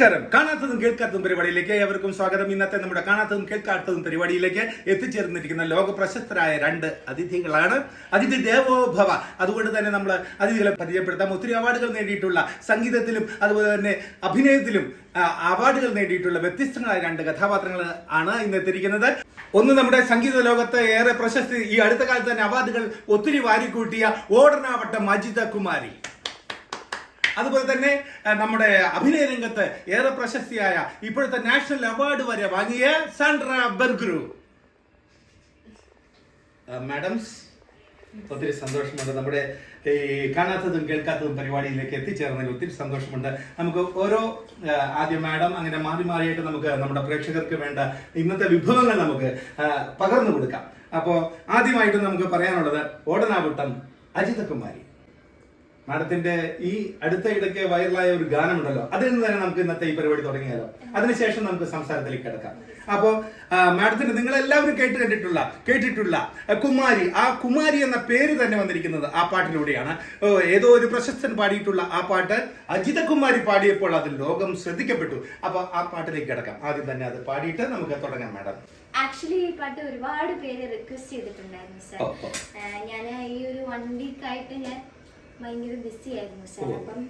നമസ്കാരം. കാണാത്തതും കേൾക്കാത്തതും പരിപാടിയിലേക്ക് ഏവർക്കും സ്വാഗതം. ഇന്നത്തെ നമ്മുടെ കാണാത്തതും കേൾക്കാത്തതും പരിപാടിയിലേക്ക് എത്തിച്ചേർന്നിരിക്കുന്ന ലോക പ്രശസ്തരായ രണ്ട് അതിഥികളാണ്. അതിഥി ദേവോഭവ. അതുകൊണ്ട് തന്നെ നമ്മൾ അതിഥികളെ പരിചയപ്പെടുത്താം. ഒത്തിരി അവാർഡുകൾ നേടിയിട്ടുള്ള സംഗീതത്തിലും അതുപോലെ തന്നെ അഭിനയത്തിലും അവാർഡുകൾ നേടിയിട്ടുള്ള വ്യത്യസ്തങ്ങളായ രണ്ട് കഥാപാത്രങ്ങൾ ആണ് ഇന്ന് എത്തിയിരിക്കുന്നത്. ഒന്ന് നമ്മുടെ സംഗീത ലോകത്ത് ഏറെ പ്രശസ്തി. ഈ അടുത്ത കാലത്ത് തന്നെ അവാർഡുകൾ ഒത്തിരി വാരിക്കൂട്ടിയ ഓടനാവട്ടം അജിത കുമാരി. അതുപോലെ തന്നെ നമ്മുടെ അഭിനയ രംഗത്ത് ഏറെ പ്രശസ്തിയായ ഇപ്പോഴത്തെ നാഷണൽ അവാർഡ് വരെ വാങ്ങിയ സാൻഡ്ര ബർഗുരു. മാഡംസ് ഒത്തിരി സന്തോഷമുണ്ട്. നമ്മുടെ ഈ കാണാത്തതും കേൾക്കാത്തതും പരിപാടിയിലേക്ക് എത്തിച്ചേർന്നതിൽ ഒത്തിരി സന്തോഷമുണ്ട്. നമുക്ക് ഓരോ ആദ്യം മാഡം അങ്ങനെ മാറി മാറിയായിട്ട് നമുക്ക് നമ്മുടെ പ്രേക്ഷകർക്ക് വേണ്ട ഇന്നത്തെ വിഭവങ്ങൾ നമുക്ക് പകർന്നു കൊടുക്കാം. അപ്പോൾ ആദ്യമായിട്ട് നമുക്ക് പറയാനുള്ളത് ഓടനാവട്ടം അജിതകുമാരി. മാഡത്തിന്റെ ഈ അടുത്ത ഇടയ്ക്ക് വൈറലായ ഒരു ഗാനമുണ്ടല്ലോ അതിൽ നിന്ന് തന്നെ നമുക്ക് ഇന്നത്തെ ഈ പരിപാടി തുടങ്ങിയാലോ? അതിനുശേഷം നമുക്ക് സംസാരത്തിലേക്ക് കിടക്കാം. അപ്പോൾ മാഡത്തിന് നിങ്ങൾ എല്ലാവരും കേട്ട് കണ്ടിട്ടുള്ള കേട്ടിട്ടുള്ള കുമാരി ആ കുമാരി എന്ന പേര് തന്നെ വന്നിരിക്കുന്നത് ആ പാട്ടിലൂടെയാണ്. ഏതോ ഒരു പ്രശസ്തൻ പാടിയിട്ടുള്ള ആ പാട്ട് അജിത കുമാരി പാടിയപ്പോൾ അത് ലോകം ശ്രദ്ധിക്കപ്പെട്ടു. അപ്പോൾ ആ പാട്ടിലേക്ക് കിടക്കാം. ആദ്യം തന്നെ അത് പാടിയിട്ട് നമുക്ക് തുടങ്ങാം മാഡം. ആക്ച്വലി ഈ പാട്ട് ഒരുപാട് പേര് റിക്വസ്റ്റ് ചെയ്തിട്ടുണ്ടായിരുന്നു സാർ. ഞാൻ ഈ ഒരു വൺ വീക്ക് ആയിട്ട് ഞാൻ ഭയങ്കര ബിസി ആയിരുന്നു സാർ അപ്പം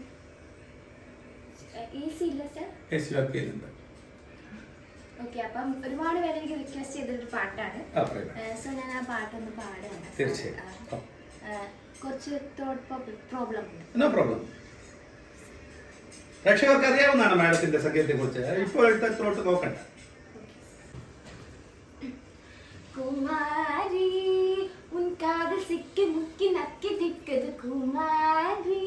ഈസി ഇല്ല സാർ ഓക്കെ അപ്പം ഒരുപാട് പേര് എനിക്ക് റിക്വസ്റ്റ് ചെയ്തൊരു പാട്ടാണ്. സോ ഞാൻ ആ പാട്ടൊന്ന് പാടാണ് കുറച്ച് തോട്ട് പ്രോബ്ലം പ്രോബ്ലം പ്രേക്ഷകർക്ക് അറിയാവുന്നതാണ് മാഡത്തിന്റെ സംഗീതത്തെ കുറിച്ച് ഇപ്പോൾ എടുത്തോട്ട് നോക്കണ്ട കുമാര சிக்கி முக்கி நக்கி திக்குது குமாரி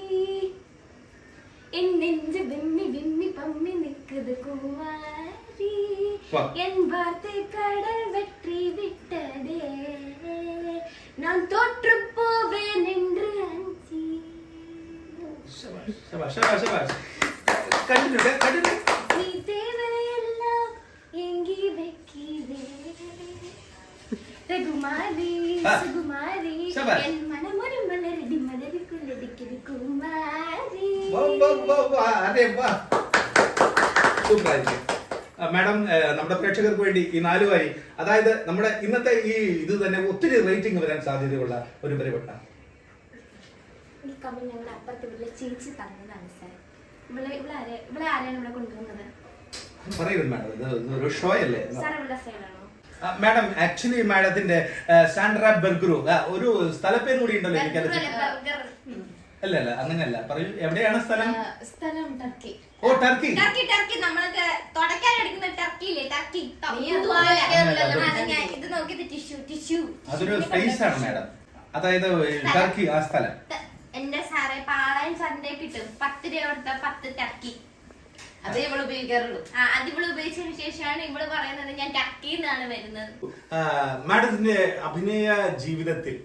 என் நெஞ்சு விம்மி விம்மி பம்மி நிக்குது குமாரி என் வார்த்தை கடல் வெற்றி விட்டதே. நான் தோற்று போவேன் என்று அஞ்சி. நீ தேவையெல்லாம் எங்கே வைக்கிறே ரகுமாரி മാഡം നമ്മുടെ പ്രേക്ഷകർക്ക് വേണ്ടി ഈ നാല് വരി അതായത് നമ്മുടെ ഇന്നത്തെ ഈ ഇത് തന്നെ ഒത്തിരി റേറ്റിംഗ് വരാൻ സാധ്യതയുള്ള ഒരു പരിപാടി ഈ കമ്മി ഞങ്ങളുടെ അപ്പുറത്ത് ഇവിടെ ചേച്ചി തന്നതാണ് സാർ. ഇവിടെ ഇവിടെ ആരെ ഇവിടെ ആരെയാണ് ഇവിടെ കൊണ്ടുവന്നത്? പറയുന്നത് മാഡം ഇത് ഒരു ഷോ അല്ലേ സാർ ഇവിടെ സൈഡാണോ. മാഡം ആക്ച്വലി മാഡത്തിന്റെ സാൻഡ്ര ബർഗറു ഒരു സ്ഥലപ്പേര് കൂടി ഉണ്ടല്ലോ എനിക്കത് അല്ല അല്ല അങ്ങനെയല്ല പറയൂ എവിടെയാണ് സ്ഥലം? സ്ഥലം ടർക്കി. ഓ ടർക്കി. Turkey Turkey. നമ്മളൊക്കെ തുടക്കാൻ എടുക്കുന്ന ടർക്കി ഇല്ലേ? ടർക്കി. ഇത് നോക്കിയത് ടിഷ്യൂ ടിഷ്യൂ. അതൊരു സ്പേസ് ആണ് മാഡം. അതായത് ടർക്കി ആ സ്ഥലം. എന്റെ സാറേ പാളയം സാറിന്റെ കിട്ടും. പത്ത് രൂപ കൊടുത്ത പത്ത് ടർക്കി. അതേ ഇവൾ ഉപയോഗിക്കാറുള്ളൂ. ആ അത് ഇവൾ ഉപയോഗിച്ചതിന് ശേഷമാണ് ഇവൾ പറയുന്നത് ഞാൻ വരുന്നത്. മാഡത്തിന്റെ അഭിനയ ജീവിതത്തിൽ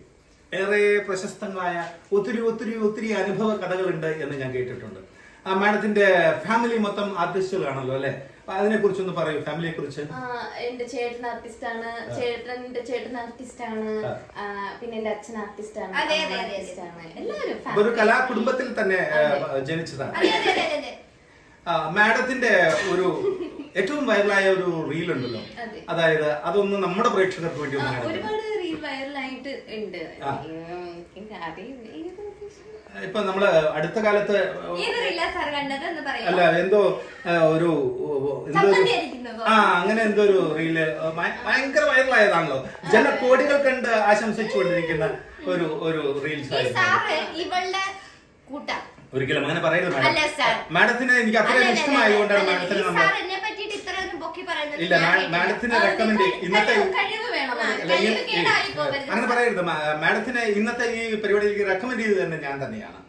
ഏറെ പ്രശസ്തങ്ങളായ ഒത്തിരി ഒത്തിരി ഒത്തിരി അനുഭവ കഥകളുണ്ട് എന്ന് ഞാൻ കേട്ടിട്ടുണ്ട്. ആ മാഡത്തിന്റെ ഫാമിലി മൊത്തം ആർട്ടിസ്റ്റുകളാണല്ലോ അല്ലെ? അതിനെ കുറിച്ചൊന്ന് പറയൂ ഫാമിലിയെ കുറിച്ച് ആ, എന്റെ ചേട്ടൻ ആർട്ടിസ്റ്റ് ആണ് ചേട്ടന്റെ ചേട്ടൻ ആർട്ടിസ്റ്റ് ആണ് ആ. പിന്നെ എന്റെ അച്ഛൻ ആർട്ടിസ്റ്റ് ആണ് അതെ, അതെ, അതെ, ആണ് എല്ലാവരും ഒരു family. കലാകുടുംബത്തിൽ തന്നെ ആ, ജനിച്ചതാണ്. അതെ അതെ അതെ. മാഡത്തിന്റെ ഒരു ഏറ്റവും വൈറലായ ഒരു റീൽ ഉണ്ടല്ലോ. അതായത് അതൊന്ന് നമ്മുടെ പ്രേക്ഷകർക്ക് വേണ്ടി ഒരുപാട് റീൽ വൈറലായിട്ട് ഉണ്ട്. ഇപ്പൊ നമ്മൾ അടുത്ത കാലത്ത് അല്ല എന്തോ ഒരു ആ അങ്ങനെ എന്തോ ഒരു റീൽ ഭയങ്കര വൈറലായതാണല്ലോ. ജനകോടികൾ കണ്ട് ആശംസിച്ചുകൊണ്ടിരിക്കുന്ന ഒരു ഒരു റീൽസ് ആയിരുന്നു. ഇവളുടെ കൂട്ടാ ഒരിക്കലും അങ്ങനെ പറയരുത് അല്ല, sir. മാഡം മാഡത്തിന് എനിക്ക് അത്രയും ഇഷ്ടമായതുകൊണ്ടാണ് മാഡത്തിന് നമ്മൾ ഇല്ല മാ- മാഡത്തിന് റെക്കമെൻഡ് ഇന്നത്തെ. അല്ല, ഈ-. അങ്ങനെ പറയരുത് മാ- മാഡത്തിന് ഇന്നത്തെ ഈ പരിപാടിയിലേക്ക് റെക്കമെൻഡ് ചെയ്ത് തന്നെ ഞാൻ തന്നെയാണ്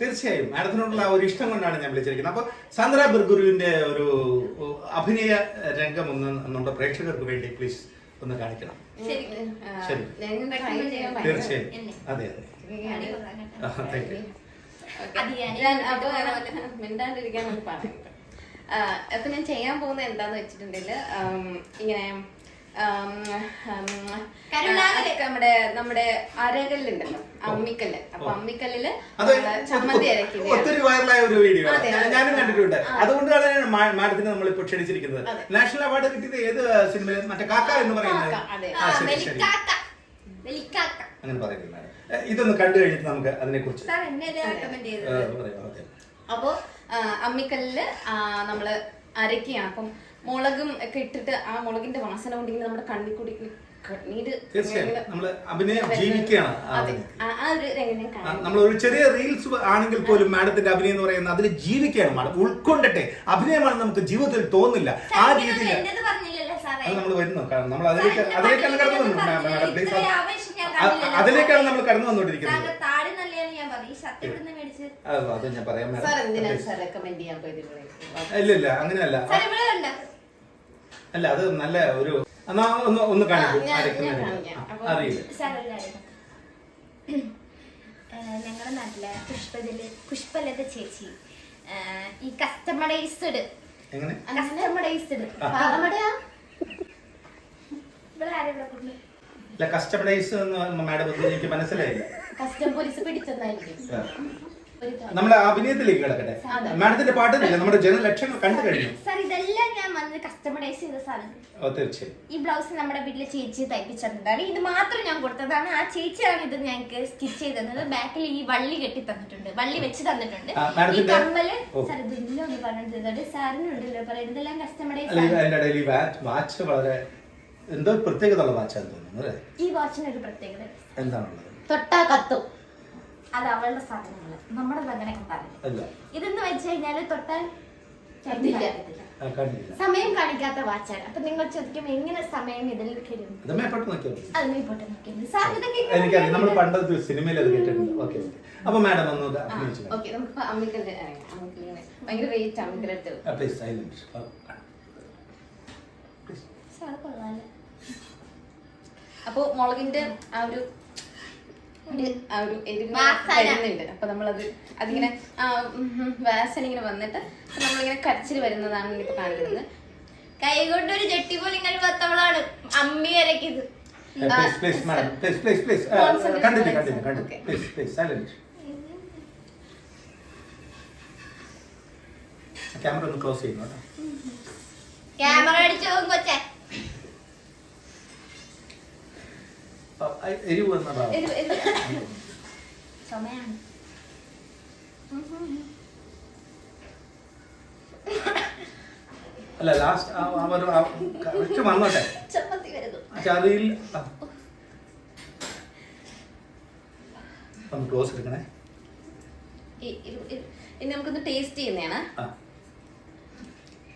തീർച്ചയായും മാഡത്തിനോടുള്ള ആ ഒരു ഇഷ്ടം കൊണ്ടാണ് ഞാൻ വിളിച്ചിരിക്കുന്നത് അപ്പൊ സാന്ദ്ര ബിർഗുരുവിന്റെ ഒരു ഉ, അഭിനയ രംഗം ഒന്ന് നമ്മുടെ പ്രേക്ഷകർക്ക് വേണ്ടി പ്ലീസ് ഒന്ന് കാണിക്കണം ശരി. ആ, ഞാൻ try ചെയ്യാൻ ഭയങ്കര- തീർച്ചയായും എന്നെ. അതെ അതെ ആ, thank you. മിണ്ടാണ്ടിരിക്കാൻ അപ്പൊ ഞാൻ ചെയ്യാൻ പോകുന്നത് എന്താന്ന് വെച്ചിട്ടുണ്ടെങ്കിൽ ഇങ്ങനെ നമ്മുടെ നമ്മുടെ അരകല്ലുണ്ടല്ലോ അമ്മിക്കല്ല്. അപ്പൊ അമ്മിക്കല്ലിൽ അത് ചമ്മന്തി ഒത്തിരി വൈറലായ ഒരു വീഡിയോ അതെ, അതെ. ഞാനും കണ്ടിട്ടുണ്ട്. അതുകൊണ്ടാണ് മാഡത്തിന് നമ്മൾ ക്ഷണിച്ചിരിക്കുന്നത്. അതെ. നാഷണൽ അവാർഡ് കിട്ടിയത് ഏത് സിനിമയിൽ മറ്റേ കാക്ക എന്ന് പറയുന്നത്. അതെ. അങ്ങനെ പറയുന്നത് ഇതൊന്ന് കണ്ടു കഴിഞ്ഞിട്ട് നമുക്ക് അതിനെ കുറിച്ച് അപ്പോ അമ്മിക്കല്ലിൽ നമ്മൾ അരക്കുകയാണ് അപ്പം മുളകും ഒക്കെ ഇട്ടിട്ട് ആ മുളകിന്റെ വാസന കൊണ്ടിങ്ങനെ നമ്മുടെ കണ്ണിൽ കൂടി നമ്മൾ ഒരു ചെറിയ റീൽസ് ആണെങ്കിൽ പോലും മാഡത്തിന്റെ അഭിനയം എന്ന് പറയുന്നത് അതിൽ ജീവിക്കുകയാണ് മാഡം. ഉൾക്കൊണ്ടട്ടെ അഭിനയമാണ് നമുക്ക് ജീവിതത്തിൽ തോന്നില്ല ആ രീതിയിൽ നമ്മൾ വരുന്നു. കാരണം നമ്മൾ അതിലേക്ക് അതിലേക്കാണ് കടന്നു മാഡം. പ്ലീസ് അതിലേക്കാണ് നമ്മൾ കടന്നു വന്നുകൊണ്ടിരിക്കുന്നത്. സാറിന്റെ താടി നല്ലതാണ് ഞാൻ പറഞ്ഞു. ഈ ഷർട്ട് ഇവിടുന്ന് മേടിച്ച്. അത് അത് ഞാൻ പറയാൻ സാർ മാഡം എന്തിനാണ് സാർ റെക്കമെൻഡ് ചെയ്യാൻ പോയത് ഇല്ല ഇല്ല അങ്ങനെയല്ല. അല്ല അത് നല്ല ഒരു എന്നാ ഒന്ന് ഒന്ന് കാണിക്കൂ. ഞങ്ങളുടെ നാട്ടിലെ പുഷ്പലത പുഷ്പലത ചേച്ചി. ഈ കസ്റ്റമൈസ്ഡ് കസ്റ്റമൈസ്ഡ്? ഇവിടെ ആരും ഇവിടെ കൊണ്ട് അല്ല കസ്റ്റമൈസ് എന്ന് മാഡം എനിക്ക് മനസ്സിലായില്ല കസ്റ്റം പോലീസ് കാര്യം. നമ്മുടെ അഭിനയത്തിലേക്ക് കിടക്കട്ടെ. മാഡത്തിന്റെ പാട്ടില്ല? നമ്മുടെ ജനലക്ഷങ്ങൾ കണ്ടു കഴിഞ്ഞു. സാർ ഇതെല്ലാം ഞാൻ വന്ന് കസ്റ്റമൈസ് ചെയ്ത സാധനം. തീർച്ചയായും. ഈ ബ്ലൗസ് നമ്മുടെ വീട്ടിലെ ചേച്ചി തയ്പ്പിച്ചിട്ടുണ്ടാണ് ഇത് മാത്രം ഞാൻ കൊടുത്തതാണ്. ആ ചേച്ചിയാണ് ഇത് ഞങ്ങൾക്ക് സ്റ്റിച്ച് ചെയ്ത് തന്നത് ബാക്കിൽ ഈ വള്ളി കെട്ടി തന്നിട്ടുണ്ട്. വള്ളി വെച്ച് തന്നിട്ടുണ്ട്. ഈ കമ്മൽ. സാർ ഇതെല്ലാം ഒന്ന് പറഞ്ഞു തന്നിട്ട് സാറിനുണ്ടല്ലോ പറയാം ഇതെല്ലാം കസ്റ്റമൈസ് വളരെ എന്തോ പ്രത്യേകത ഉള്ള വാച്ചാന്ന് തോന്നുന്നു അല്ലേ? ഈ വാച്ചിന് ഒരു പ്രത്യേകത. എന്താണുള്ളത്? തൊട്ടാ കത്തും. അത് അവളുടെ സാധനങ്ങൾ നമ്മുടെ അങ്ങനെ കണ്ടാൽ അല്ല. ഇതെന്ന് വെച്ച് കഴിഞ്ഞാൽ തൊട്ടാൽ സമയം കാണിക്കാത്ത വാച്ചാണ്. അപ്പൊ നിങ്ങൾ ചോദിക്കും എങ്ങനെ സമയം ഇതിൽ എനിക്കറിയാം. നമ്മൾ പണ്ടത്തെ സിനിമയിൽ അത് കേട്ടിട്ടുണ്ട്. Okay okay. അപ്പൊ മാഡം ഒന്ന് ഭയങ്കര വെയിറ്റ് അമ്മിക്കല്ല് പ്ലീസ് സാർ കൊള്ളാല്ലേ അപ്പൊ മുളകിന്റെ ആ ഒരു ഒരു- ആ ഒരു എരിവ്. വരുന്നുണ്ട്. അപ്പൊ നമ്മളത് അതിങ്ങനെ വാസന ഇങ്ങനെ വന്നിട്ട് നമ്മളിങ്ങനെ കരച്ചിൽ വരുന്നതാണ് ഇപ്പൊ കാണിക്കുന്നത്. കൈ കൊണ്ട് ഒരു ജെട്ടി പോലെ ഇങ്ങനെ പത്തവളാണ് അമ്മി സൈലന്റ് ക്യാമറ ഒന്ന് ക്ലോസ് ചെയ്യുന്നു ക്യാമറ അടിച്ചു പോകും കൊച്ചെ ആ, എ- എരിവ് എരിവ് എരിവ്. അല്ല ലാസ്റ്റ് കറക്റ്റ് വന്നോട്ടെ. ചതിയിൽ. ഒന്ന് ക്ലോസ് എടുക്കണേ. ഇനി നമുക്കൊന്ന് ടേസ്റ്റ് ചെയ്യുന്നതാണ്. ആ.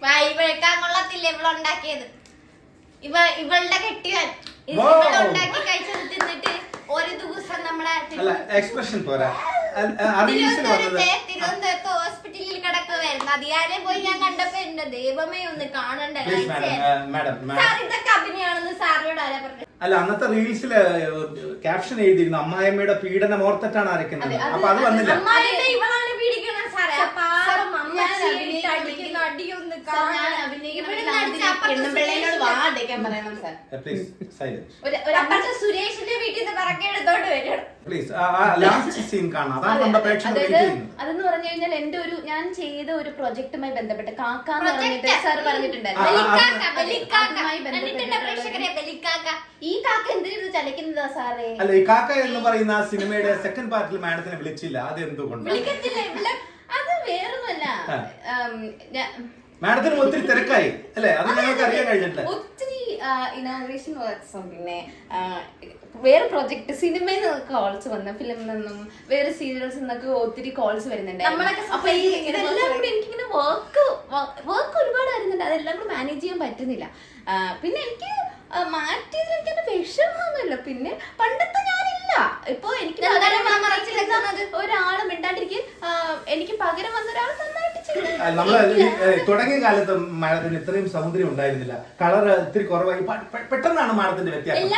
വായി വെക്കാൻ കൊള്ളത്തില്ല ഇവളുണ്ടാക്കിയത്. ഇവ ഇവളുടെ കെട്ടിയവൻ ഇത് Wow. ഇവളുണ്ടാക്കി കഴിച്ചത് തിന്നിട്ട് ഒരു ദിവസം നമ്മുടെ അല്ല എക്സ്പ്രഷൻ പോരാ. തിരുവനന്തപുരത്തെ ഹോസ്പിറ്റലിൽ കിടക്കുമായിരുന്നു അതിയാരെ പോയി ഞാൻ കണ്ടപ്പോ എന്റെ ദൈവമേ ഒന്ന് കാണണ്ട? ഇതൊക്കെ അഭിനയാണെന്ന് സാറിനോട് ആരാ പറഞ്ഞത്? അല്ല അന്നത്തെ റീൽസിൽ ക്യാപ്ഷൻ എഴുതിയിരുന്നു. അമ്മായിയമ്മയുടെ പീഡനം ഓർത്തിട്ടാണ് അരക്കുന്നത് അപ്പൊ അത് വന്നില്ല. അപ്പൊ അത് കാണാൻ അമ്മായിയുടെ സുരേഷിന്റെ- വീട്ടിൽ നിന്ന് പറക്കെ എടുത്തോണ്ട് വരണം പ്ലീസ് ലാസ്റ്റ് സീൻ കാണാം അതാണ് നമ്മുടെ പ്രേക്ഷകർ അതായത് വെയിറ്റ് ചെയ്യുന്നത്. അതെന്ന് പറഞ്ഞു കഴിഞ്ഞാൽ എന്റെ ഒരു ഞാൻ ചെയ്ത ഒരു പ്രൊജക്റ്റുമായി ബന്ധപ്പെട്ട് കാക്ക എന്ന് പറഞ്ഞിട്ട് സാർ പറഞ്ഞിട്ടുണ്ടായിരുന്നു? ഈ കാക്ക എന്തിനു ചലിക്കുന്നതാ സാറേ? അല്ല ഈ കാക്ക എന്ന് പറയുന്ന ആ സിനിമയുടെ സെക്കൻഡ് പാർട്ടിൽ മാഡത്തിനെ വിളിച്ചില്ല. അത് എന്തുകൊണ്ട് വിളിക്കത്തില്ല അത് വേറൊന്നുമല്ല. മാഡത്തിന് ഒത്തിരി തിരക്കായി. അല്ലേ? അത് ഞങ്ങൾക്ക് അറിയാൻ കഴിഞ്ഞിട്ടില്ല. ഒത്തിരി ഇനോഗ്രേഷൻ വർക്ക്സും പിന്നെ വേറെ പ്രൊജക്ട് സിനിമയിൽ നിന്ന് കോൾസ് വന്ന ഫിലിം നിന്നും വേറെ സീരിയൽസ് നിന്നൊക്കെ ഒത്തിരി കോൾസ് വരുന്നുണ്ട്. അപ്പൊ ഈ ഇതെല്ലാം കൂടി എനിക്കിങ്ങനെ വർക്ക് വർക്ക് ഒരുപാട് വരുന്നുണ്ട്. അതെല്ലാം കൂടി മാനേജ് ചെയ്യാൻ പറ്റുന്നില്ല. പിന്നെ എനിക്ക് മാറ്റിയതിൽ എനിക്ക് വിഷമമൊന്നുമില്ല പിന്നെ പണ്ടത്തെ ഞാനില്ല ഇപ്പൊ എനിക്ക്? ഒരാൾ മിണ്ടാണ്ടിരിക്കും. എനിക്ക് പകരം വന്ന ഒരാൾ നന്നായിട്ട് നമ്മൾ തുടങ്ങിയ കാലത്ത് മാഡത്തിന് ഇത്രയും സൗന്ദര്യം ഉണ്ടായിരുന്നില്ല. കളർ ഇത്തിരി കുറവായി. പെട്ടെന്നാണ് മാഡത്തിന്റെ വ്യത്യാസം.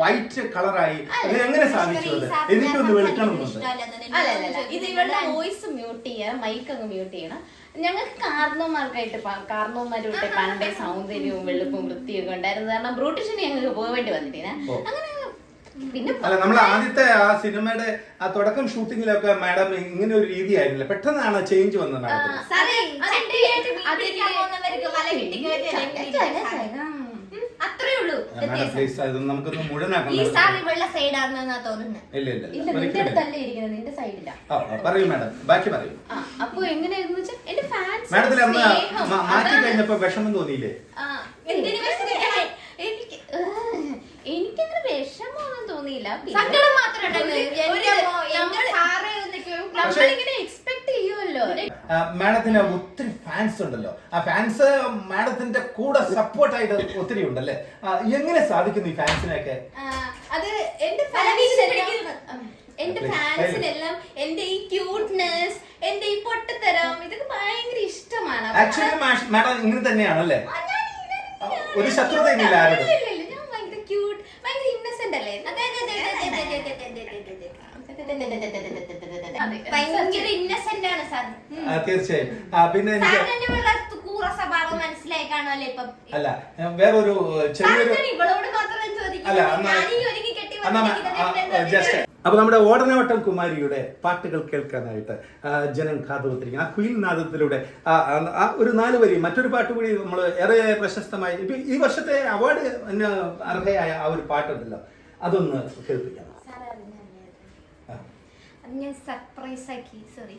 വൈറ്റ് കളറായി അത് എങ്ങനെ സാധിച്ചത് എനിക്ക് എനിക്കൊന്ന് വെളുക്കണം അല്ല അല്ല അല്ല ഇത് ഇവളുടെ വോയിസ് മ്യൂട്ട് ചെയ്യ മൈക്ക് അങ്ങ് മ്യൂട്ട് ചെയ്യണം. ഞങ്ങൾക്ക് കാർന്നോമാർക്കായിട്ട് കാർന്നോമാരുമായിട്ട് പണ്ടേ സൗന്ദര്യവും വെളുപ്പും വൃത്തിയൊക്കെ ഉണ്ടായിരുന്നു കാരണം ബ്രൂട്ടിഷിന് ഞങ്ങൾക്ക് പോകേണ്ടി വന്നിട്ടില്ല. അങ്ങനെ പിന്നെ അല്ല നമ്മൾ ആദ്യത്തെ ആ സിനിമയുടെ ആ തുടക്കം ഷൂട്ടിങ്ങിലൊക്കെ മാഡം ഇങ്ങനെ ഒരു രീതി ആയിരുന്നില്ല. പെട്ടെന്നാണ് ചേഞ്ച് വന്നത് മാഡത്തിന്. സാറേ അതിന്റെ- മീൻ പിടിക്കാൻ പോകുന്നവർക്ക് വല അത്രേ ഉള്ളൂ. മാഡം പ്ലീസ് അത് നമുക്കൊന്ന് ഈ ഇവളുടെ സൈഡാണെന്നാ തോന്നുന്നത് ഇല്ല ഇല്ല നിന്റെ ഒരിക്കലും ഇല്ല. അടുത്തല്ലേ ഇരിക്കുന്നത് നിന്റെ സൈഡിലാ ആ, ആ, പറയൂ മാഡം. ബാക്കി പറയൂ. ആ അപ്പൊ എങ്ങനെയായിരുന്നു വെച്ചാൽ എന്റെ ഫാൻസ് മാഡത്തിൽ അന്ന് മ- മാറ്റി കഴിഞ്ഞപ്പോ വിഷമം തോന്നിയില്ലേ? എന്തിന്? എനിക്ക് ഏഹ്, എനിക്കങ്ങനെ വിഷമമാണെന്ന് തോന്നിയില്ല. സങ്കടം മാത്രമേ എക്സ്പെക്ട് ചെയ്യുമല്ലോ മാഡത്തിന് ഒത്തിരി ഫാൻസ് ഉണ്ടല്ലോ. ആ ഫാൻസ് മാഡത്തിന്റെ കൂടെ സപ്പോർട്ട് ആയിട്ട് ഒത്തിരി ഉണ്ടല്ലേ? എങ്ങനെ സാധിക്കുന്നു ഈ ഫാൻസിനെയൊക്കെ അത് എന്റെ എന്റെ ഫാൻസിനെല്ലാം എന്റെ ഈ ക്യൂട്ട്നെസ് എന്റെ ഈ പൊട്ടത്തരം ഇതൊക്കെ ഭയങ്കര ഇഷ്ടമാണ്. ആക്ച്വലി മാഡം ഇങ്ങനെ തന്നെയാണല്ലേ. ഒരു ശത്രുതയില്ല ആരോടും. അതെ. ഭയങ്കര ഇന്നസെന്റ് ആണ് സാർ തീർച്ചയായും ആ, പിന്നെ എനിക്ക് മനസ്സിലായി കാണുമല്ലോ ഇപ്പം അല്ല ഞാൻ വേറൊരു ചെറിയൊരു ഇവളോട് ജസ്റ്റ് അപ്പൊ നമ്മുടെ ഓടനവട്ടം കുമാരിയുടെ പാട്ടുകൾ കേൾക്കാനായിട്ട് ജനം കാതുകൊത്തിരിക്കുന്നു ആ കുയിൽ നാദത്തിലൂടെ ആ ഒരു നാല് വരി മറ്റൊരു പാട്ട് കൂടി നമ്മൾ ഏറെ പ്രശസ്തമായി ഇപ്പൊ ഈ വർഷത്തെ അവാർഡ് അർഹയായ ആ ഒരു പാട്ടുണ്ടല്ലോ അതൊന്ന് കേൾപ്പിക്കാം സാർ അറിഞ്ഞല്ലേ ആ. ഞാൻ സർപ്രൈസ് ആക്കി സോറി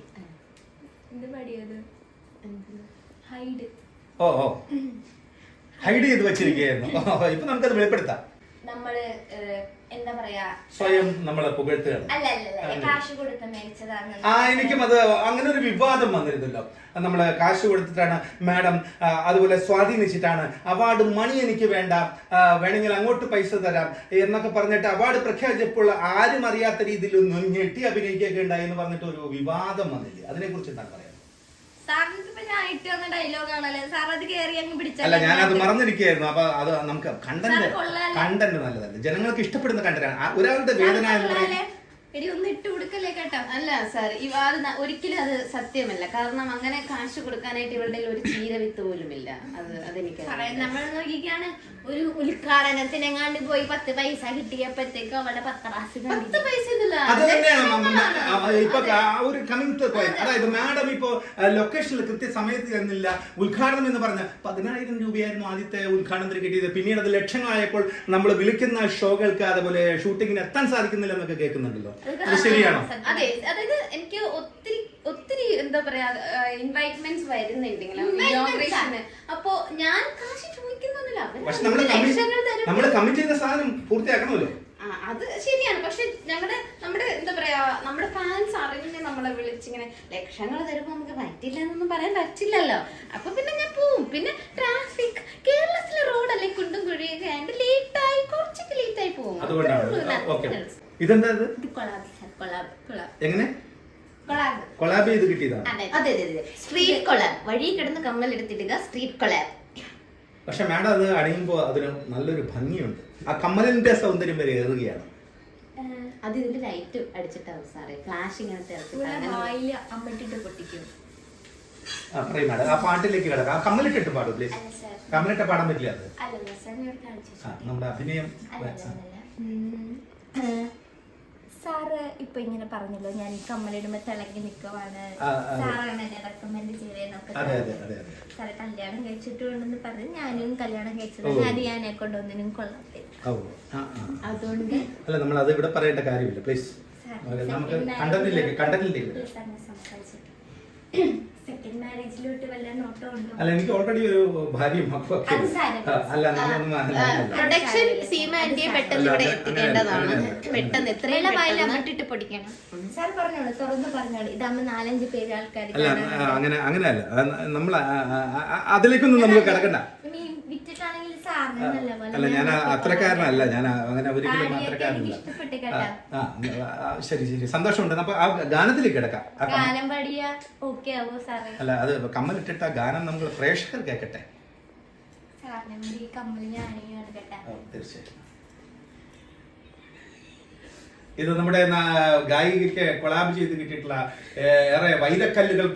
എന്ത് പാടിയത്? ഹൈഡ്. ഓ ഓ. ഹൈഡ് ചെയ്ത് വെച്ചിരിക്കുകയായിരുന്നു. ഇപ്പൊ നമുക്കത് വെളിപ്പെടുത്താം. നമ്മൾ എന്താ പറയാ? സ്വയം നമ്മളെ പുകഴ്ത്തുകയാണ് അല്ല അല്ല. കാശ് കൊടുത്ത് മേടിച്ചതാണ്. ആ എനിക്കും അത് അങ്ങനെ ഒരു വിവാദം വന്നിരുന്നല്ലോ. നമ്മൾ കാശ് കൊടുത്തിട്ടാണ് മാഡം അതുപോലെ സ്വാധീനിച്ചിട്ടാണ് അവാർഡ് മണി എനിക്ക് വേണ്ട വേണമെങ്കിൽ അങ്ങോട്ട് പൈസ തരാം എന്നൊക്കെ പറഞ്ഞിട്ട് അവാർഡ് പ്രഖ്യാപിച്ചപ്പോൾ ആരും അറിയാത്ത രീതിയിൽ ഒന്ന് ഞെട്ടി അഭിനയിക്കുകയൊക്കെ ഉണ്ടായി എന്ന് പറഞ്ഞിട്ട് ഒരു വിവാദം വന്നില്ലേ? അതിനെ കുറിച്ച് എന്താണ് പറയാം സാറിന് ഇപ്പൊ ഞാൻ ഇട്ട് വന്ന ഡയലോഗ് ആണല്ലോ. സാർ അത് കേറി അങ്ങ് പിടിച്ചല്ലോ. അല്ല ഞാനത് മറന്നിരിക്കുകയായിരുന്നു. അപ്പൊ അത് നമുക്ക് കണ്ടന്റ്. കണ്ടന്റ് നല്ലതല്ല? ജനങ്ങൾക്ക് ഇഷ്ടപ്പെടുന്ന കണ്ടന്റാണ് ഒരാളുടെ വേദന എന്ന് പറയുന്നത് എടി ഒന്ന് ഇട്ട് കൊടുക്കല്ലേ കേട്ടോ? അല്ല സാർ ഇവ അത് ഒരിക്കലും അത് സത്യമല്ല. കാരണം അങ്ങനെ കാശ് കൊടുക്കാനായിട്ട് ഇവരുടെ ഒരു ചീര വിത്ത് പോലും ഇല്ല അത് അതെനിക്ക് നമ്മൾ നോക്കിക്കാണ് ഒരു ഉദ്ഘാടനത്തിനെങ്ങാണ്ട് പോയി പത്ത് പൈസ കിട്ടിയപ്പോഴത്തേക്ക് അവളുടെ പത്രാസ് പത്ത് പൈസ ഒന്നുമില്ല. അത് തന്നെയാണ് ആ, ഇപ്പൊ ഒരു കമ്മിങ് ടു പോയിന്റ് അതായത് മാഡം ഇപ്പോ ലൊക്കേഷനിൽ കൃത്യസമയത്ത് ചെന്നില്ല ഉദ്ഘാടനം എന്ന് പറഞ്ഞ പതിനായിരം രൂപയായിരുന്നു ആദ്യത്തെ ഉദ്ഘാടനത്തിന് കിട്ടിയത്. പിന്നീട് അത് ലക്ഷങ്ങളായപ്പോൾ നമ്മൾ വിളിക്കുന്ന ഷോകൾക്ക് അതുപോലെ ഷൂട്ടിങ്ങിന് എത്താൻ സാധിക്കുന്നില്ല എന്നൊക്കെ കേൾക്കുന്നുണ്ടല്ലോ. ശരിയാണോ. അതെ അതായത് എനിക്ക് ഒത്തിരി ഒത്തിരി എന്താ പറയാ ഇൻവൈറ്റ്മെന്റ്സ് വരുന്നുണ്ടെങ്കിലും അപ്പോ ഞാൻ കാശ് ചോദിക്കുന്നൊന്നുമില്ല. നമ്മൾ നമ്മൾ കമ്മിറ്റ് ചെയ്ത സാധനം പൂർത്തിയാക്കണമല്ലോ. ആ, അത് ശരിയാണ്. പക്ഷെ ഞങ്ങളുടെ നമ്മുടെ എന്താ പറയാ നമ്മുടെ ഫാൻസ് അറിഞ്ഞ് നമ്മളെ വിളിച്ചിങ്ങനെ ലക്ഷങ്ങൾ തരുമ്പോ നമുക്ക് പറ്റില്ല എന്നൊന്നും പറയാൻ പറ്റില്ലല്ലോ. അപ്പൊ പിന്നെ ഞാൻ പോവും. പിന്നെ ട്രാഫിക് കേരളത്തിലെ റോഡല്ലേ കുണ്ടും കുഴിയൊക്കെ ആയിട്ട് ലേറ്റ് ആയി കുറച്ചൊക്കെ ലേറ്റ് ആയി പോകും അതുകൊണ്ടാണ്. ഓക്കെ. ഇതെന്താ ഇത്? എങ്ങനെ? കൊളാബ് കൊളാബ് ചെയ്ത് കിട്ടിയതാണ് അതെ അതെ അതെ അതെ. സ്ട്രീറ്റ് കൊളാബ് വഴി കിടന്ന് കമ്മൽ എടുത്തിടുക സ്ട്രീറ്റ് കൊളാബ് പക്ഷെ മാഡം അത് അണിയുമ്പോൾ അതിന് നല്ലൊരു ഭംഗിയുണ്ട്. ആ കമ്മലിന്റെ സൗന്ദര്യം വരെ ഏറുകയാണ്. അത് ഇതിന്റെ ലൈറ്റ് അടിച്ചിട്ടാവും സാറേ. ഫ്ലാഷ് ഇങ്ങനത്തെ ഇറക്കിയിട്ട് ഇവിടെ അങ്ങനെ വായിൽ അമ്മട്ടിട്ട് പൊട്ടിക്കും. പറയും മാഡം. ആ പാട്ടിലേക്ക് കിടക്കാം. ആ കമ്മലിട്ടിട്ട് പാടും പ്ലീസ് കമ്മലിട്ട് പാടാൻ പറ്റില്ല അത്. അല്ലല്ല സാർ ഞാൻ ഇവിടെ ആ നമ്മുടെ അഭിനയം സാറ് ഇപ്പൊ ഇങ്ങനെ പറഞ്ഞല്ലോ ഞാൻ ഈ കമ്മലിടുമ്പോ തിളങ്ങി നിൽക്കുവാണ്. സാറാണ് എന്നെ റെക്കമെൻഡ് ചെയ്തതെന്നൊക്കെ സാറെ കല്യാണം കഴിച്ചിട്ടുണ്ടെന്ന് പറഞ്ഞ് ഞാനും കല്യാണം കഴിച്ചത്. ഞാൻ ഞാനെ കൊണ്ടൊന്നിനും ആ അതുകൊണ്ട് അല്ല നമ്മൾ അത് ഇവിടെ പറയേണ്ട കാര്യമില്ല. പ്ലീസ് നമുക്ക് കണ്ടന്റിലേക്ക് കണ്ടന്റിലേക്ക്. വരാം. സെക്കൻഡ് മാരേജിലോട്ട് വല്ല നോട്ടം ഉണ്ടോ? അല്ല എനിക്ക് ഓൾറെഡി ഒരു ഭാര്യ അല്ല. പ്രൊഡക്ഷൻ സീമ ആന്റിയെ പെട്ടെന്ന് ഇവിടെ എത്തിക്കേണ്ടതാണ്. പെട്ടെന്ന് എത്രയുള്ള വായിൽ അമ്മട്ടിട്ട് പൊടിക്കണം. സാർ പറഞ്ഞോളൂ തുറന്ന് പറഞ്ഞോളൂ. ഇതാകുമ്പോ നാലഞ്ച് പേര് ആൾക്കാർ അല്ല അങ്ങനെ അങ്ങനെയല്ല. നമ്മൾ അതിലേക്കൊന്നും നമ്മൾ കിടക്കണ്ട. അല്ല ഞാൻ അത്രക്കാരനല്ല ഞാൻ അങ്ങനെ ഒരിക്കലും അത്രക്കാരനല്ല. ശരി ശരി. സന്തോഷമുണ്ട്. അപ്പൊ ആ ഗാനത്തിലേക്ക് കിടക്കാം. അല്ല അത് കമ്മലിട്ടിട്ട് ആ ഗാനം നമ്മൾ പ്രേക്ഷകർ കേക്കട്ടെ. തീർച്ചയായിട്ടും. ഇത് നമ്മുടെ ഗായികയ്ക്ക് കൊളാബ് ചെയ്ത് കിട്ടിയിട്ടുള്ള ഏറെ വൈരക്കല്ലുകൾ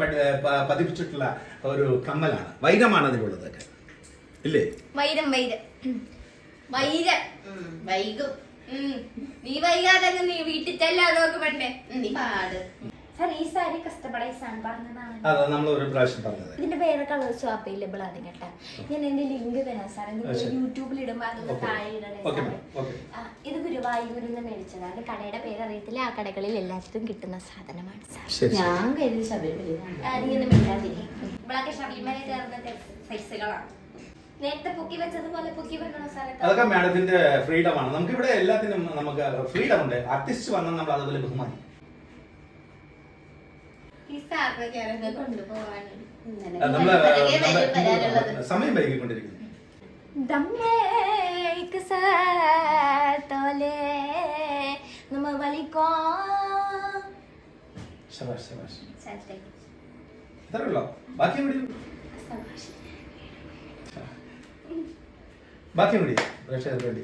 പതിപ്പിച്ചിട്ടുള്ള ഒരു കമ്മലാണ്. വൈരമാണ് അതിലുള്ളതൊക്കെ ഇല്ലേ? വൈരം വൈരം. വൈരം. വൈകും. നീ വൈകാതെ നീ വീട്ടിൽ ചെല്ലാ നോക്ക് പണ്ടേ? നീ പാട്. സാർ അതാ നമ്മൾ ഒരു പ്രാവശ്യം പറഞ്ഞത്. ഇതിന്റെ വേറെ കളേഴ്സും അവൈലബിൾ ആണ് കേട്ടാ. ഞാൻ എന്റെ ലിങ്ക് തരാം നിങ്ങൾ യൂട്യൂബിൽ ഇടുമ്പോ അതൊന്ന് താഴെ ഇടണേ ഇത് ഗുരുവായൂരിൽ നിന്ന് മേടിച്ചതാണ്. കടയുടെ പേര് അറിയത്തില്ല. ആ കടകളിൽ എല്ലാത്തിനും കിട്ടുന്ന സാധനമാണ് സാർ. ഞാൻ കരുതി ശബരിമല അതിങ്ങനെ മിണ്ടാതിരി. ഇവളൊക്കെ ശബരിമല ചേർന്ന സൈസുകളാണ് അതൊക്കെ മാഡത്തിന്റെ ഫ്രീഡം ആണ്. നമുക്ക് ഇവിടെ എല്ലാത്തിനും നമുക്ക് ഫ്രീഡം ഉണ്ട്. ആർട്ടിസ്റ്റ് വന്നാൽ നമ്മൾ അതുപോലെ ബഹുമാനിക്കും. സമയം വൈകിക്കൊണ്ടിരിക്കുന്നു. ബാക്കി എവിടെയും? ബാക്കി കൂടി പ്രേക്ഷകർക്ക് വേണ്ടി.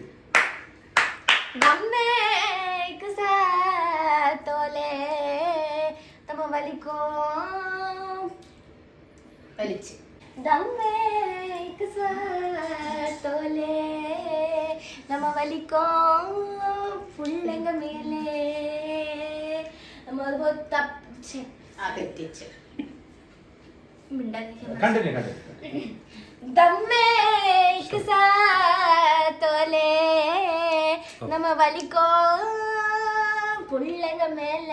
വലിച്ച്. നമ്മ தம்மே தோலே நம்ம வலிக்கும் புள்ளைங்க மேல.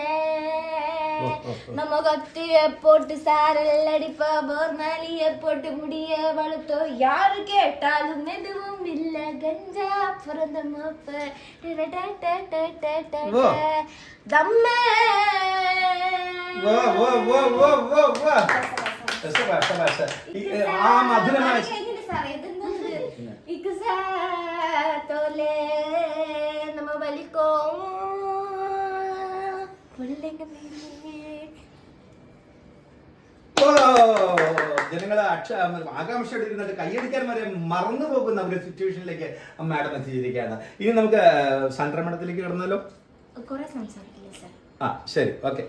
நம்ம கத்திய போட்டு சாரல் அடிப்பா போர் மேலிய போட்டு முடிய வளர்த்தோ. யாரு கேட்டாலும் எதுவும் இல்ல. கஞ்சா பிறந்த மாப்ப. தம்மே. ആ മധുരമായ ജനങ്ങൾ അക്ഷ ആകാംക്ഷയോടെ ഇരുന്നിട്ട് കൈയടിക്കാൻ വരെ മറന്നു പോകുന്ന ഒരു സിറ്റുവേഷനിലേക്ക് മാഡം എത്തിയിരിക്കുകയാണ്. ഇനി നമുക്ക് സംക്രമണത്തിലേക്ക് കിടന്നാലോ? കുറെ സംസാരിക്കില്ല സാർ ആ ശരി ഓക്കെ.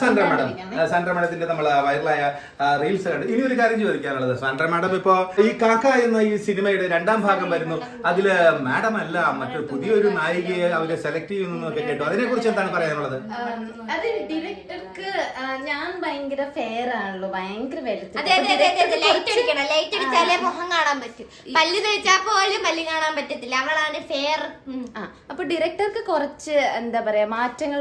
Sandra madam. സാൻഡ്ര മാഡത്തിന്റെ നമ്മൾ വൈറലായ റീൽസ് കണ്ട്. ഇനി ഒരു കാര്യം ചോദിക്കാനുള്ളത്. സാൻഡ്ര മാഡം ഇപ്പോ ഈ കാക്ക എന്ന ഈ സിനിമയുടെ രണ്ടാം ഭാഗം വരുന്നു. അതിൽ മാഡം അല്ല മറ്റൊരു പുതിയൊരു നായികയെ അവർ സെലക്ട് ചെയ്യുന്നു എന്നൊക്കെ കേട്ടു. അതിനെ കുറിച്ച് എന്താണ് പറയാനുള്ളത്? അത് ഡയറക്ടർക്ക് ഞാൻ ഭയങ്കര ഫെയർ ആണല്ലോ. ഭയങ്കര ലൈറ്റ് അടിക്കണം ലൈറ്റ് അടിച്ചാലേ മുഖം കാണാൻ പറ്റും. പല്ല് തേച്ചാ പോലും പല്ല് കാണാൻ പറ്റത്തില്ല. അവളാണ് ഫെയർ അപ്പൊ ഡയറക്ടർക്ക് കുറച്ച് എന്താ പറയാ മാറ്റങ്ങൾ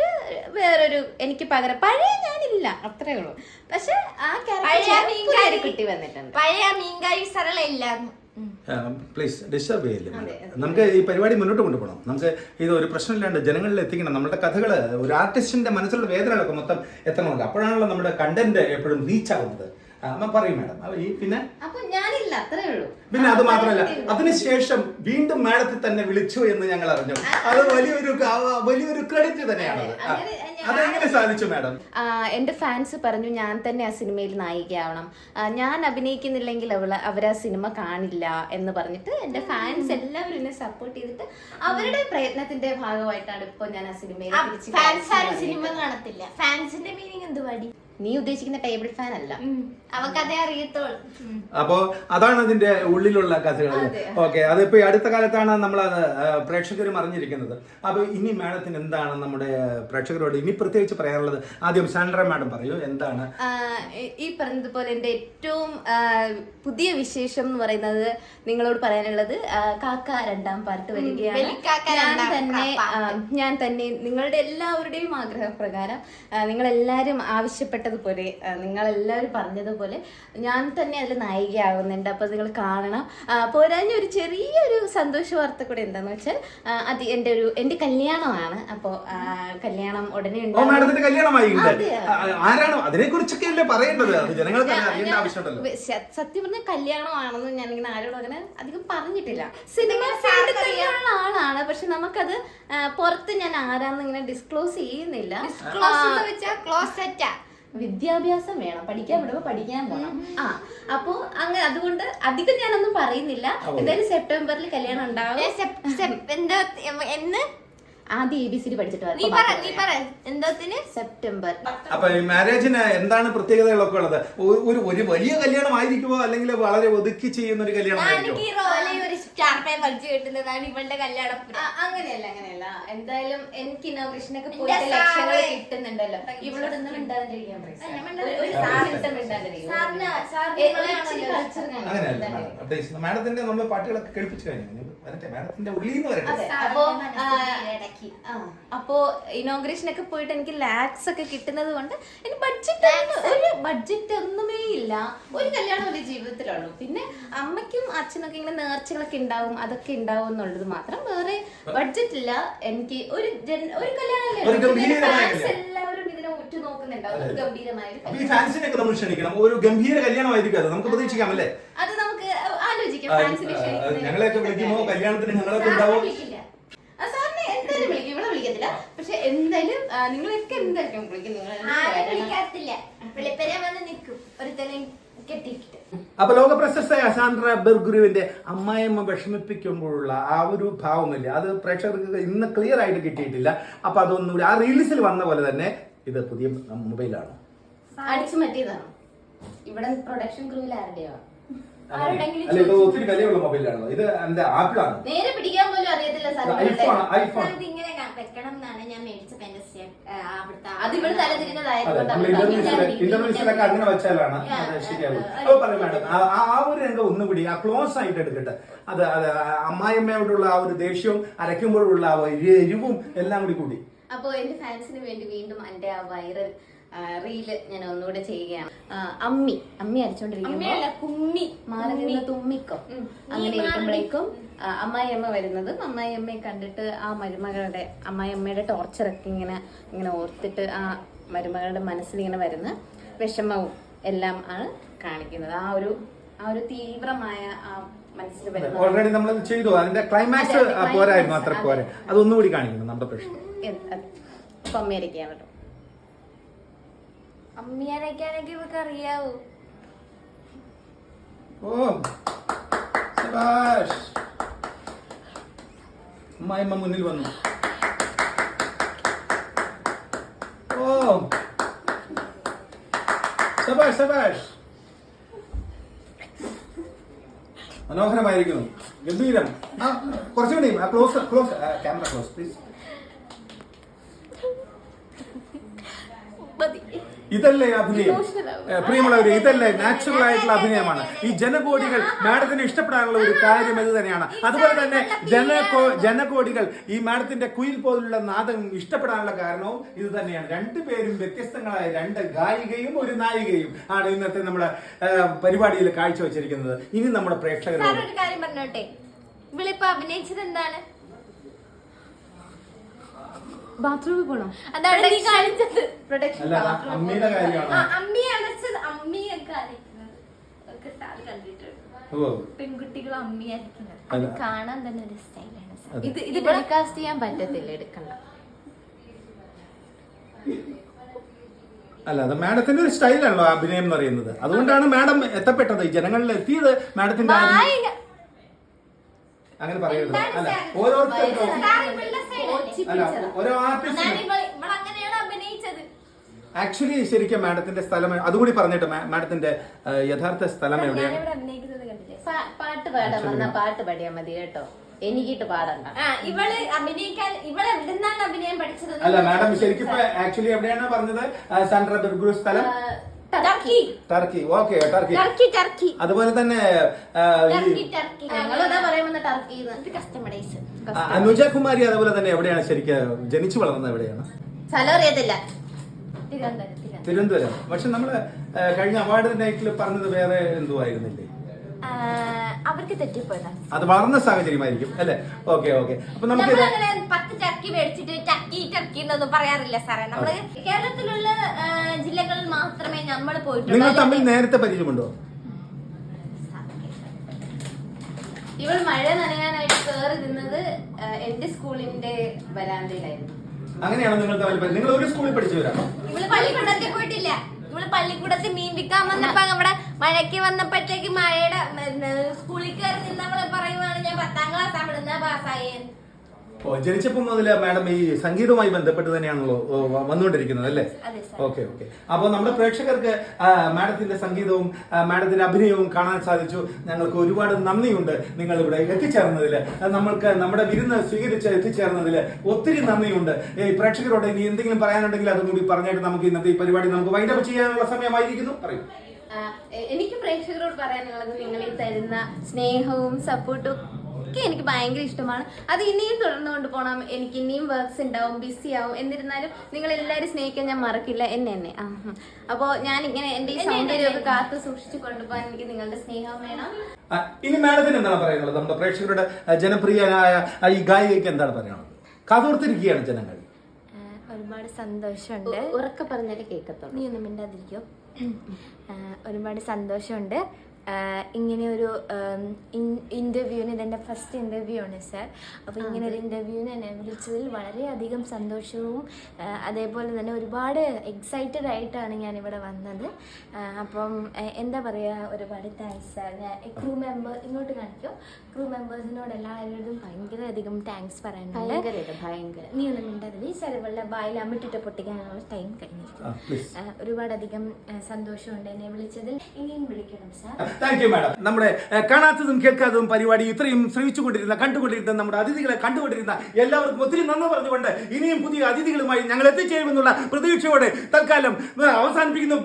വരുത്താനായിട്ട് വേറൊരു എനിക്ക് പകരം പഴയ ഞാനില്ല. അത്രേ ഉള്ളൂ. പക്ഷെ ആ പഴയ മീൻകാരി കുട്ടി വന്നിട്ടുണ്ട്. പഴയ മീൻകാരി സരള ഇല്ലാന്ന് പ്ലീസ് ഡിസ്റ്റർബ് ചെയ്യില്ല നമുക്ക് ഈ പരിപാടി മുന്നോട്ട് കൊണ്ടുപോകണം. നമുക്ക് ഇത് ഒരു പ്രശ്നമില്ലാണ്ട് ജനങ്ങളിൽ എത്തിക്കണം. നമ്മുടെ കഥകൾ ഒരു ആർട്ടിസ്റ്റിന്റെ മനസ്സിലുള്ള വേദനകളൊക്കെ മൊത്തം എത്തണമല്ലോ അപ്പോഴാണല്ലോ നമ്മുടെ കണ്ടന്റ് എപ്പോഴും റീച്ച് ആവുന്നത് അമ്മ പറയും മാഡം ഈ പിന്നെ? അപ്പൊ അത്രേ ഉള്ളൂ. പിന്നെ അത് മാത്രമല്ല അതിനുശേഷം വീണ്ടും മേഡത്തിൽ തന്നെ വിളിച്ചു എന്ന് ഞങ്ങൾ അറിഞ്ഞു. അത് വലിയൊരു വലിയൊരു ക്രെഡിറ്റ് തന്നെയാണ്. അതെങ്ങനെ സാധിച്ചു മാഡം? എന്റെ ഫാൻസ് പറഞ്ഞു ഞാൻ തന്നെ ആ സിനിമയിൽ നായികയാവണം. ഞാൻ അഭിനയിക്കുന്നില്ലെങ്കിൽ അവൾ അവർ ആ സിനിമ കാണില്ല എന്ന് പറഞ്ഞിട്ട് എന്റെ ഫാൻസ് എല്ലാവരും എന്നെ സപ്പോർട്ട് ചെയ്തിട്ട് അവരുടെ പ്രയത്നത്തിന്റെ ഭാഗമായിട്ടാണ് ഇപ്പൊ ഞാൻ ആ സിനിമയിൽ ഫാൻസ് സിനിമ. കാണത്തില്ല. ഫാൻസിന്റെ മീനിങ് എന്ത് പാടി നീ ഉദ്ദേശിക്കുന്ന ടേബിൾ ഫാൻ അല്ല. അവക്കതേ അറിയത്തോളൂ. അപ്പോ അതാണ് അതിന്റെ ഉള്ളിലുള്ള കഥകൾ. ഓക്കെ അതിപ്പോ അടുത്ത കാലത്താണ് നമ്മൾ അത് പ്രേക്ഷകരും അറിഞ്ഞിരിക്കുന്നത് അപ്പൊ ഇനി മാഡത്തിന് എന്താണ് നമ്മുടെ പ്രേക്ഷകരോട് ഇനി പ്രത്യേകിച്ച് പറയാനുള്ളത്? ആദ്യം സാൻഡ്ര മാഡം പറയൂ എന്താണ്? ഈ- പറഞ്ഞതുപോലെ എന്റെ ഏറ്റവും പുതിയ വിശേഷം എന്ന് പറയുന്നത് നിങ്ങളോട് പറയാനുള്ളത് കാക്ക രണ്ടാം പാർട്ട് വരികയാണ്. ഞാൻ രണ്ടാം തന്നെ ഞാൻ തന്നെ നിങ്ങളുടെ എല്ലാവരുടെയും ആഗ്രഹപ്രകാരം നിങ്ങൾ എല്ലാവരും ആവശ്യപ്പെട്ട ആ, നിങ്ങളെല്ലാവരും പറഞ്ഞതുപോലെ ഞാൻ തന്നെ അതിൽ നായികയാകുന്നുണ്ട് അപ്പോൾ നിങ്ങൾ കാണണം. പോരാഞ്ഞ ഒരു ചെറിയൊരു സന്തോഷ വാർത്ത കൂടെ എന്താന്ന് വെച്ചാൽ അത് എന്റെ ഒരു എന്റെ കല്യാണമാണ്. അപ്പോൾ കല്യാണം ഉടനെ ആരാണ്? അതിനെ അല്ലേ പറയേണ്ടത്? സത്യം പറഞ്ഞ കല്യാണമാണെന്ന് ഞാനിങ്ങനെ ആരോടും അങ്ങനെ അധികം പറഞ്ഞിട്ടില്ല. സിനിമ ആളാണ്. പക്ഷെ നമുക്കത് പുറത്ത് ഞാൻ ആരാന്ന് ഇങ്ങനെ ഡിസ്ക്ലോസ് ചെയ്യുന്നില്ല. വിദ്യാഭ്യാസം വേണം. പഠിക്കാൻ വിടുമ്പോ പഠിക്കാൻ പോണം. ആ അപ്പോ അങ്ങനെ അതുകൊണ്ട് അധികം ഞാനൊന്നും പറയുന്നില്ല. എന്തായാലും സെപ്റ്റംബറിൽ കല്യാണം ഉണ്ടാവും. എന്താ എന്ന്? ആദ്യം എ ബി സി ഡി പഠിച്ചിട്ട് നീ പറ നീ പറ എന്തോത്തിന്? സെപ്റ്റംബർ അപ്പൊ ഈ മാരേജിന് എന്താണ് പ്രത്യേകതകളൊക്കെ ഉള്ളത്? ഒരു- ഒരു വലിയ കല്യാണം ആയിരിക്കുമോ അല്ലെങ്കിൽ വളരെ ഒതുക്കി ചെയ്യുന്ന ഒരു കല്യാണം. അങ്ങനെയല്ല അങ്ങനെയല്ല. എന്തായാലും എനിക്ക് ഇനോഗ്രേഷനൊക്കെ പോയിട്ട് ലക്ഷങ്ങൾ. കിട്ടുന്നുണ്ടല്ലോ. ഇവളോട് ഒന്നും അപ്ഡേറ്റ്സ് മാഡത്തിന്റെ നമ്മൾ പാട്ടുകളൊക്കെ കേൾപ്പിച്ചു കഴിഞ്ഞു. വരട്ടെ മാഡത്തിന്റെ ഉള്ളിൽ നിന്ന് വരട്ടെ. അതെ സാറിന്റെ അപ്പോ ഇനോഗ്രേഷൻ ഒക്കെ പോയിട്ട് എനിക്ക് ലാക്സ് ഒക്കെ കിട്ടുന്നത് കൊണ്ട് എനിക്ക് ബഡ്ജറ്റ് ഒരു ബഡ്ജറ്റ് ഒന്നുമേ ഇല്ല. ഒരു കല്യാണം ഒരു ജീവിതത്തിലുള്ളൂ. പിന്നെ അമ്മയ്ക്കും അച്ഛനൊക്കെ ഇങ്ങനെ നേർച്ചകളൊക്കെ ഉണ്ടാവും അതൊക്കെ ഉണ്ടാവും എന്നുള്ളത് മാത്രം വേറെ ബഡ്ജറ്റ് ഇല്ല. എനിക്ക് ഒരു ജൻ- ഒരു കല്യാണം ഒരു ഗംഭീരമായ കല്യാണം. എല്ലാവരും ഇതിനെ ഉറ്റു നോക്കുന്നുണ്ടാവും ഒരു ഗംഭീരമായ ഒരു അപ്പൊ ഈ കല്യാണം. ഫാൻസിനെയൊക്കെ നമ്മൾ ക്ഷണിക്കണം. ഒരു ഗംഭീര കല്യാണമായിരിക്കും അത്. നമുക്ക് പ്രതീക്ഷിക്കാം അല്ലേ? അത് നമുക്ക് ആലോചിക്കാം ആ, ഫാൻസിനെ ആ, ക്ഷണിക്കുന്നതിനെ ഞങ്ങളെയൊക്കെ വിളിക്കുമ്പോ വിളിക്കുമോ കല്യാണത്തിന് ഞങ്ങളൊക്കെ ഉണ്ടാവും. സാറിനെ എന്തായാലും വിളിക്കും. ഇവിടെ വിളിക്കത്തില്ല. പക്ഷെ എന്തായാലും നിങ്ങളൊക്കെ എന്തായാലും നിങ്ങൾ അപ്പൊ ലോക പ്രശസ്തയായ അസാൻഡ്ര ബെർഗുരുവിന്റെ അമ്മായിയമ്മ വിഷമിപ്പിക്കുമ്പോഴുള്ള ആ ഒരു ഭാവമില്ല. അത് പ്രേക്ഷകർക്ക് ഇന്ന് ക്ലിയർ ആയിട്ട് കിട്ടിയിട്ടില്ല. അപ്പൊ അതൊന്നും ആ റീൽസിൽ വന്ന പോലെ തന്നെ ഇത് പുതിയ മൊബൈലാണ്. അടിച്ചു മാറ്റിയതാണ്. ഇവിടെ പ്രൊഡക്ഷൻ ക്രൂവിൽ ആരുടെയോ? അല്ല ഇത് ഒത്തിരി വിലയുള്ള മൊബൈലാണല്ലോ ഇത് എന്റെ ആപ്പിളാണ്. നേരെ പിടിക്കാൻ പോലും അറിയത്തില്ല സാർ ഐഫോൺ ഐഫോൺ ഇത് ഇങ്ങനെ വെക്കണം എന്നാണ് ഞാൻ എന്റെ അവിടുത്തെ അത് ഇവിടെ. ഇന്റർവ്യൂസിലൊക്കെ അങ്ങനെ വെച്ചാലാണ് ആ, അത് ആ, ശരിയാവും ആ, പറയും മാഡം ആ ഒരു രംഗം ഒന്നുകൂടി ആ ക്ലോസ് ആയിട്ട് എടുക്കട്ടെ. അത് അത് അമ്മായിയമ്മയോടുള്ള ആ ഒരു ദേഷ്യവും അരയ്ക്കുമ്പോഴുള്ള ആ എരിവും എല്ലാം കൂടി കൂടി. അപ്പോ എന്റെ ഫാൻസിന് വേണ്ടി വീണ്ടും എന്റെ ആ വൈറൽ റീൽ ഞാൻ ഒന്നുകൂടെ ചെയ്യുകയാണ്. അമ്മി അമ്മി അരച്ചോണ്ടിരിക്കുന്നു കുമ്മി. മാറി നിന്ന് തുമ്മിക്കോ. അങ്ങനെ ഇരിക്കുമ്പോഴേക്കും അമ്മായിയമ്മ വരുന്നതും അമ്മായിയമ്മയെ കണ്ടിട്ട് ആ മരുമകളുടെ അമ്മായിയമ്മയുടെ ടോർച്ചറൊക്കെ ഇങ്ങനെ ഇങ്ങനെ ഓർത്തിട്ട് ആ മരുമകളുടെ മനസ്സിൽ ഇങ്ങനെ വരുന്ന വിഷമവും എല്ലാം ആണ് കാണിക്കുന്നത്. ആ ഒരു ആ ഒരു തീവ്രമായ ആ മനസ്സിൽ വരുന്ന ഓൾറെഡി നമ്മൾ ചെയ്തു. അതിന്റെ ക്ലൈമാക്സ് പോരായിരുന്നു. climax, അത്ര അതെ. പോരെ അതൊന്നുകൂടി കാണിക്കണം നമ്മുടെ പ്രശ്നം. അപ്പൊ അമ്മയായിരിക്കാം കേട്ടോ അമ്മിയാരൊക്കെയാണെങ്കിൽ ഇവർക്ക് അറിയാവൂ. ഓ ശബാഷ് അമ്മായിമ്മ മുന്നിൽ വന്നു. ഓ. സബാഷ് സബാഷ് മനോഹരമായിരിക്കുന്നു. ഗംഭീരം. ആ കുറച്ചുകൂടി close close camera close please മതി. ഇതല്ലേ അഭിനയം? പ്രിയമുള്ളവർ ഇതല്ലേ നാച്ചുറൽ ആയിട്ടുള്ള അഭിനയമാണ്. ഈ ജനകോടികൾ മാഡത്തിന് ഇഷ്ടപ്പെടാനുള്ള ഒരു കാര്യം ഇത് തന്നെയാണ്. അതുപോലെ തന്നെ ജനകോ ജനകോടികൾ ഈ മാഡത്തിന്റെ കുയിൽ പോലുള്ള നാദം ഇഷ്ടപ്പെടാനുള്ള കാരണവും ഇത് തന്നെയാണ്. രണ്ടുപേരും വ്യത്യസ്തങ്ങളായ രണ്ട് ഗായികയും ഒരു നായികയും ആണ് ഇന്നത്തെ നമ്മുടെ പരിപാടിയിൽ കാഴ്ചവെച്ചിരിക്കുന്നത്. ഇനി നമ്മുടെ പ്രേക്ഷകരോട് ഇവളിപ്പോ അഭിനയിച്ചത് എന്താണ്? ബാത്റൂമിൽ പോണോ? അതാണ് നീ കാണിച്ചത്. പ്രൊഡക്ഷൻ അല്ല അത് അമ്മയുടെ ആ കാര്യമാണ്. അമ്മി അടച്ചത്. അമ്മിയൊക്കെ അരയ്ക്കുന്നത് ഒക്കെ കണ്ടിട്ടുണ്ട്. ഓ. അല്ല. അത് കാണാൻ തന്നെ ഒരു സ്റ്റൈലാണ് സാർ. ഇത് ഇത് ടെലികാസ്റ്റ് ചെയ്യാൻ പറ്റത്തില്ല എടുക്കണ്ട. അല്ല അത് മാഡത്തിന്റെ ഒരു സ്റ്റൈലാണല്ലോ അഭിനയം എന്ന് പറയുന്നത്. അതുകൊണ്ടാണ് മാഡം എത്തപ്പെട്ടത്. ജനങ്ങളിൽ എത്തിയത് മാഡത്തിന്റെ ആ രീതി- വായ അങ്ങനെ പറയരുത്. എന്താണ് അല്ല സാർ? ഓരോരുത്തർക്കും സാർ ഇവളുടെ ഓരോ ആർട്ടിസ്റ്റ് ആക്ച്വലി ശരിക്കും മാഡത്തിന്റെ സ്ഥലം അതുകൂടി പറഞ്ഞിട്ട് മാഡത്തിന്റെ യഥാർത്ഥ സ്ഥലം എവിടെയാണ്? ഞാനിവിടെ അഭിനയിക്കുന്നത് കണ്ടില്ലേ? പാട്ട് പാടാൻ വന്ന പാട്ട് പാടിയാ മതി കേട്ടോ. എനിക്കിട്ട് പാടണ്ട. ആ ഇവൾ അഭിനയിക്കാൻ ഇവൾ എവിടുന്നാണ് അഭിനയം പഠിച്ചത്? അല്ല മാഡം ശരിക്കും ആക്ച്വലി എവിടെയാണ് പറഞ്ഞത്? സെൻട്രൽ സ്ഥലം? Turkey Turkey okay Turkey Turkey Turkey അതുപോലെ തന്നെ അനുജ കുമാരി അതുപോലെ തന്നെ എവിടെയാണ് ശരിക്കും ജനിച്ചു വളർന്നത് എവിടെയാണ്? സ്ഥലം അറിയത്തില്ല. തിരുവനന്തപുരം പക്ഷെ നമ്മൾ കഴിഞ്ഞ അവാർഡ് നൈറ്റിൽ പറഞ്ഞത് വേറെ എന്തോ ആയിരുന്നില്ലേ അവർക്ക് തെറ്റിപ്പോയതാണ്. അത് വളർന്ന സാഹചര്യമായിരിക്കും അല്ലെ? Okay okay. അപ്പൊ നമുക്ക് നമ്മളങ്ങനെ പത്ത് ചക്കി മേടിച്ചിട്ട് ചക്കി ചക്കി എന്നൊന്നും പറയാറില്ല സാറേ. നമ്മൾ കേരളത്തിലുള്ള ജില്ലകളിൽ മാത്രമേ നമ്മൾ പോയിട്ടുള്ളൂ. നിങ്ങൾ തമ്മിൽ നേരത്തെ പരിചയമുണ്ടോ? ഇവൾ മഴ നനയാനായിട്ട് കയറി നിന്നത് എന്റെ സ്കൂളിന്റെ വരാന്തയിലായിരുന്നു. അങ്ങനെയാണോ നിങ്ങൾ തമ്മിൽ നിങ്ങൾ ഒരു സ്കൂളിൽ പഠിച്ചവരാണോ? ഇവൾ പള്ളിക്കൂടത്തിൽ പോയിട്ടില്ല. ഇവൾ പള്ളിക്കൂടത്തിൽ മീൻ വിൽക്കാൻ വന്നപ്പോ നമ്മുടെ മഴയ്ക്ക് വന്നപ്പോഴത്തേക്ക് മഴയുടെ സ്കൂളിൽ കയറി നിന്നവൾ പറയുവാണ് ഞാൻ പത്താം ക്ലാസ് അവിടെ പാസ്സായെന്ന്. ഓ ജനിച്ചപ്പോൾ മുതൽ മാഡം ഈ സംഗീതവുമായി ബന്ധപ്പെട്ട് തന്നെയാണല്ലോ വന്നുകൊണ്ടിരിക്കുന്നത് അല്ലേ? Okay okay. അപ്പോൾ നമ്മുടെ പ്രേക്ഷകർക്ക് മാഡത്തിന്റെ സംഗീതവും മാഡത്തിന്റെ അഭിനയവും കാണാൻ സാധിച്ചു. ഞങ്ങൾക്ക് ഒരുപാട് നന്ദിയുണ്ട് നിങ്ങൾ ഇവിടെ എത്തിച്ചേർന്നതിൽ നമ്മൾക്ക് നമ്മുടെ വിരുന്ന് സ്വീകരിച്ച് എത്തിച്ചേർന്നതിൽ ഒത്തിരി നന്ദിയുണ്ട്. ഈ പ്രേക്ഷകരോട് ഇനി എന്തെങ്കിലും പറയാനുണ്ടെങ്കിൽ അതും കൂടി പറഞ്ഞിട്ട് നമുക്ക് ഇന്നത്തെ ഈ പരിപാടി നമുക്ക് വൈൻഡപ്പ് ചെയ്യാനുള്ള സമയമായിരിക്കുന്നു. പറയൂ. എനിക്ക് പ്രേക്ഷകരോട് പറയാനുള്ളത് നിങ്ങൾ ഈ തരുന്ന സ്നേഹവും സപ്പോർട്ടും ഒക്കെ എനിക്ക് ഭയങ്കര ഇഷ്ടമാണ്. അത് ഇനിയും തുടർന്നു കൊണ്ടുപോകണം എനിക്ക് ഇനിയും വർക്ക്സ് ഉണ്ടാവും ബിസി ആവും. എന്നിരുന്നാലും നിങ്ങൾ എല്ലാവരും സ്നേഹിക്കാൻ ഞാൻ മറക്കില്ല. എന്നെ എന്നെ. ആ അപ്പോൾ ഞാൻ ഇങ്ങനെ എന്റെ ഈ സൗന്ദര്യമൊക്കെ കാത്തു സൂക്ഷിച്ചു കൊണ്ടുപോകാൻ എനിക്ക് നിങ്ങളുടെ സ്നേഹം വേണം. ഇനി മാഡത്തിന് എന്താണ് പറയാനുള്ളത്? നമ്മുടെ പ്രേക്ഷകരുടെ ജനപ്രിയനായ ഈ ഗായികയ്ക്ക് എന്താണ് പറയാനുള്ളത്? കാതോർത്തിരിക്കുകയാണ് ജനങ്ങൾ. ഒരുപാട് സന്തോഷമുണ്ട്. ഉറക്കെ പറഞ്ഞാലേ കേൾക്കത്തുള്ളൂ നീ ഒന്നും മിണ്ടാതിരിക്കോ? ഒരുപാട് സന്തോഷമുണ്ട്. ഇങ്ങനെ ഒരു ഇന്റർവ്യൂവിന് ഇതെന്റെ ഫസ്റ്റ് ഇന്റർവ്യൂ ആണ് സാർ അപ്പോൾ ഇങ്ങനെ ഒരു ഇന്റർവ്യൂവിന് എന്നെ വിളിച്ചതിൽ വളരെയധികം സന്തോഷവും അതേപോലെ തന്നെ ഒരുപാട് എക്സൈറ്റഡ് ആയിട്ടാണ് ഞാൻ ഇവിടെ വന്നത് അപ്പം എന്താ പറയുക ഒരുപാട് താങ്ക്സ് സാർ ഞാൻ ക്രൂ മെമ്പർ ഇങ്ങോട്ട് കാണിക്കും. ക്രൂ മെമ്പേഴ്സിനോട് എല്ലാവരോടും ഭയങ്കര അധികം താങ്ക്സ് പറയാനുണ്ട് ഭയങ്കര. നീ ഒന്നും മിണ്ടതിൽ സാർ ഇവളുടെ ബായിൽ അമ്മിട്ടിട്ട് പൊട്ടിക്കാനുള്ള ടൈം കഴിഞ്ഞിരിക്കും. ഒരുപാടധികം സന്തോഷമുണ്ട് എന്നെ വിളിച്ചതിൽ. ഇനിയും വിളിക്കണം സാർ താങ്ക് യു മാഡം നമ്മുടെ കാണാത്തതും കേൾക്കാത്തതും പരിപാടി ഇത്രയും ശ്രമിച്ചുകൊണ്ടിരുന്ന കണ്ടുകൊണ്ടിരുന്ന നമ്മുടെ അതിഥികളെ കണ്ടുകൊണ്ടിരുന്ന എല്ലാവർക്കും ഒത്തിരി നന്ദി പറഞ്ഞുകൊണ്ട് ഇനിയും പുതിയ അതിഥികളുമായി ഞങ്ങൾ എത്തിച്ചേരുമെന്നുള്ള പ്രതീക്ഷയോടെ തൽക്കാലം അവസാനിപ്പിക്കുന്നു.